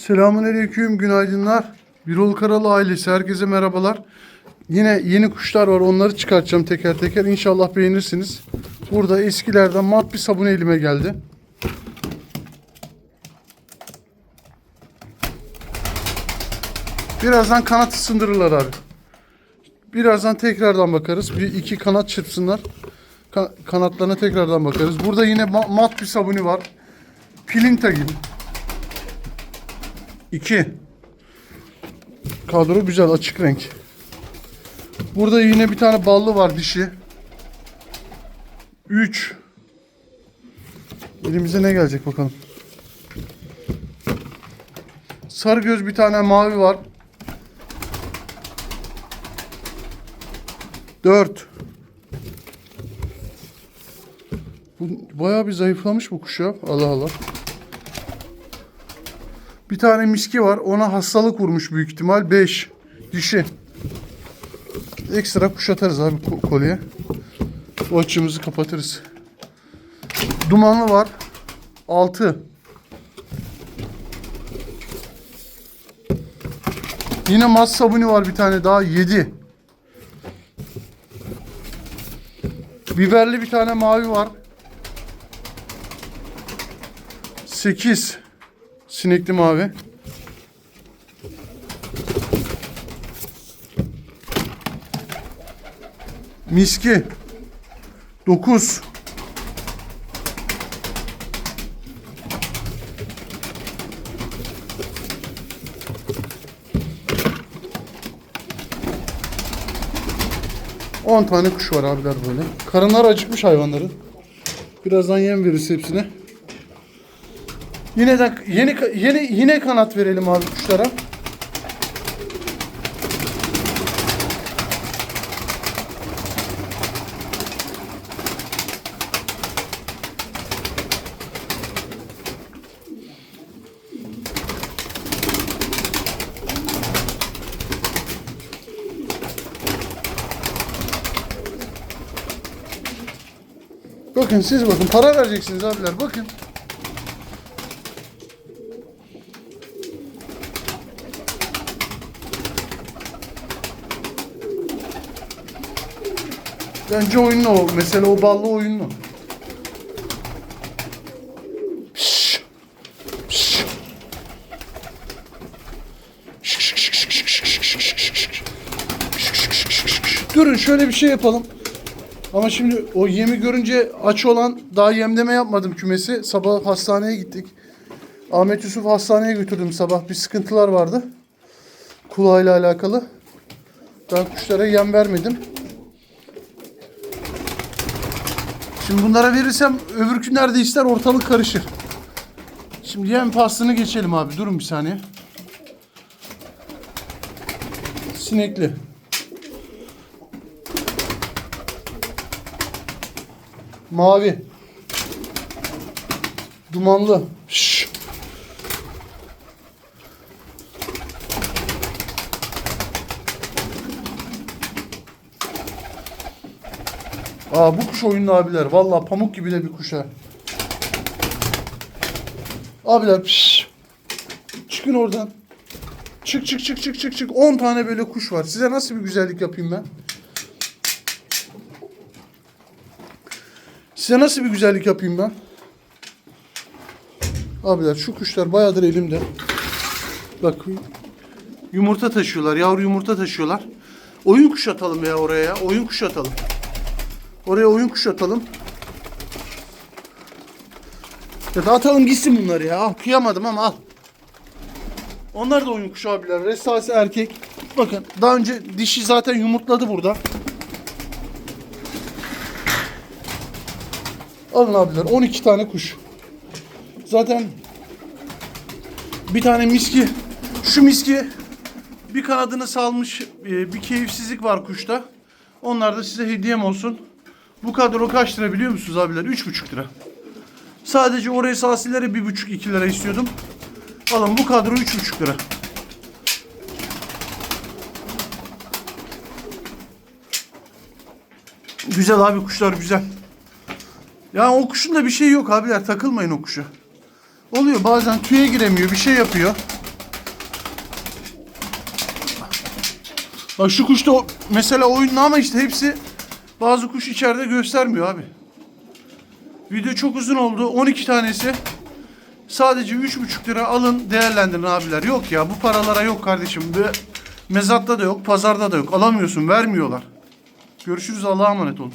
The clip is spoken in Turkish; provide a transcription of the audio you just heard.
Selamünaleyküm, günaydınlar. Birol Karalı ailesi, herkese merhabalar. Yine yeni kuşlar var, onları çıkartacağım teker teker. İnşallah beğenirsiniz. Burada eskilerden mat bir sabun elime geldi. Birazdan kanat ısındırırlar abi. Birazdan tekrardan bakarız. Bir iki kanat çırpsınlar. Ka- kanatlarına tekrardan bakarız. Burada yine ma- mat bir sabuni var. Pilinta gibi. 2. Kadro güzel açık renk. Burada yine bir tane ballı var dişi. 3. Elimize ne gelecek bakalım. Sarı göz bir tane mavi var. 4. Bu bayağı bir zayıflamış bu kuş ya. Allah Allah. Bir tane miski var. Ona hastalık vurmuş büyük ihtimal. 5. Dişi. Ekstra kuş atarız abi ko- kolye. O açımızı kapatırız. Dumanlı var. 6. Yine mas sabuni var bir tane daha. 7. Biberli bir tane mavi var. 8. Sinekli mavi. Miski. 9. On tane kuş var abiler böyle. Karınlar acıkmış hayvanların. Birazdan yem veririz hepsine. Yine de yeni yeni yine kanat verelim abi kuşlara. Bakın siz bakın para vereceksiniz abiler bakın. Bence oyunlu o. Mesela o ballı oyunlu. Şş. Şş. Durun şöyle bir şey yapalım. Ama şimdi o yemi görünce aç olan daha yemleme yapmadım kümesi. Sabah hastaneye gittik. Ahmet Yusuf hastaneye götürdüm sabah. Bir sıkıntılar vardı. Kulağıyla alakalı. Ben kuşlara yem vermedim. Şimdi bunlara verirsem öbür günlerde ister ortalık karışır. Şimdi yem pastını geçelim abi. Durun bir saniye. Sinekli. Mavi. Dumanlı. Şşş. Aa bu kuş oyunlu abiler. Vallahi pamuk gibi de bir kuş ha. Abiler pişt. Çıkın oradan. Çık çık çık çık çık çık. 10 tane böyle kuş var. Size nasıl bir güzellik yapayım ben? Size nasıl bir güzellik yapayım ben? Abiler şu kuşlar bayağıdır elimde. Bak yumurta taşıyorlar. Yavru yumurta taşıyorlar. Oyun kuş atalım ya oraya ya. Oyun kuş atalım. Oraya oyun kuş atalım. Ya da atalım gitsin bunlar ya. Al kıyamadım ama al. Onlar da oyun kuşu abiler. Resası erkek. Bakın daha önce dişi zaten yumurtladı burada. Alın abiler 12 tane kuş. Zaten bir tane miski şu miski bir kanadını salmış e, bir keyifsizlik var kuşta. Onlar da size hediyem olsun. Bu kadro kaç lira biliyor musunuz abiler? 3,5 lira. Sadece oraya sasilere 1,5-2 lira istiyordum. Alın bu kadro 3,5 lira. Güzel abi kuşlar güzel. Yani o kuşun da bir şey yok abiler takılmayın o kuşa. Oluyor bazen tüye giremiyor bir şey yapıyor. Bak şu kuşta mesela oyunlu ama işte hepsi bazı kuş içeride göstermiyor abi. Video çok uzun oldu. 12 tanesi. Sadece 3,5 lira alın değerlendirin abiler. Yok ya bu paralara yok kardeşim. Ve mezatta da yok, pazarda da yok. Alamıyorsun, vermiyorlar. Görüşürüz Allah'a emanet olun.